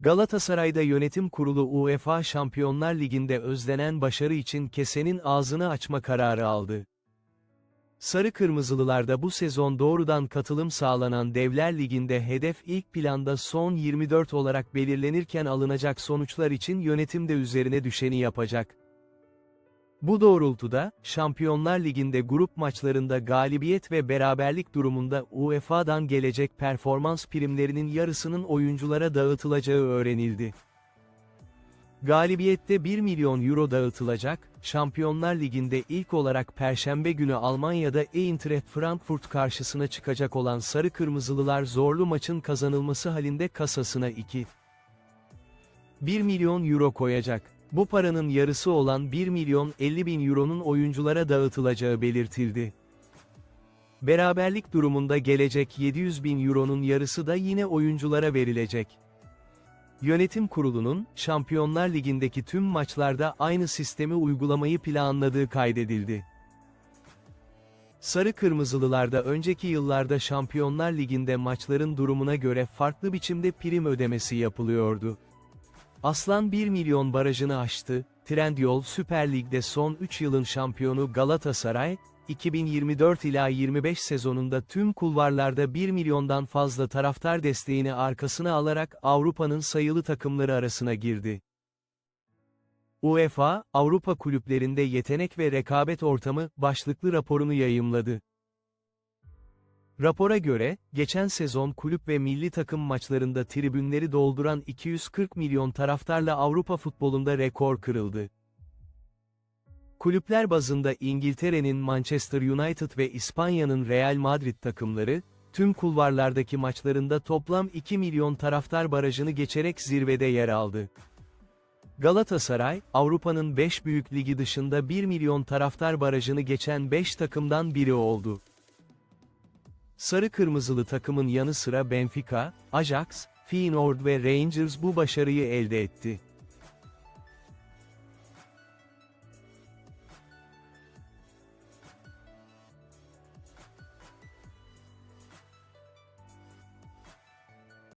Galatasaray'da yönetim kurulu UEFA Şampiyonlar Ligi'nde özlenen başarı için kesenin ağzını açma kararı aldı. Sarı Kırmızılılarda bu sezon doğrudan katılım sağlanan Devler Ligi'nde hedef ilk planda son 24 olarak belirlenirken alınacak sonuçlar için yönetim de üzerine düşeni yapacak. Bu doğrultuda, Şampiyonlar Ligi'nde grup maçlarında galibiyet ve beraberlik durumunda UEFA'dan gelecek performans primlerinin yarısının oyunculara dağıtılacağı öğrenildi. Galibiyette 1 milyon euro dağıtılacak, Şampiyonlar Ligi'nde ilk olarak Perşembe günü Almanya'da Eintracht Frankfurt karşısına çıkacak olan Sarı Kırmızılılar zorlu maçın kazanılması halinde kasasına 2. 1 milyon euro koyacak. Bu paranın yarısı olan 1 milyon 50 bin euronun oyunculara dağıtılacağı belirtildi. Beraberlik durumunda gelecek 700 bin euronun yarısı da yine oyunculara verilecek. Yönetim kurulunun, Şampiyonlar Ligi'ndeki tüm maçlarda aynı sistemi uygulamayı planladığı kaydedildi. Sarı Kırmızılılarda önceki yıllarda Şampiyonlar Ligi'nde maçların durumuna göre farklı biçimde prim ödemesi yapılıyordu. Aslan 1 milyon barajını aştı, Trendyol Süper Lig'de son 3 yılın şampiyonu Galatasaray, 2024 ila 25 sezonunda tüm kulvarlarda 1 milyondan fazla taraftar desteğini arkasına alarak Avrupa'nın sayılı takımları arasına girdi. UEFA, Avrupa kulüplerinde yetenek ve rekabet ortamı başlıklı raporunu yayımladı. Rapora göre, geçen sezon kulüp ve milli takım maçlarında tribünleri dolduran 240 milyon taraftarla Avrupa futbolunda rekor kırıldı. Kulüpler bazında İngiltere'nin Manchester United ve İspanya'nın Real Madrid takımları, tüm kulvarlardaki maçlarında toplam 2 milyon taraftar barajını geçerek zirvede yer aldı. Galatasaray, Avrupa'nın 5 büyük ligi dışında 1 milyon taraftar barajını geçen 5 takımdan biri oldu. Sarı kırmızılı takımın yanı sıra Benfica, Ajax, Feyenoord ve Rangers bu başarıyı elde etti.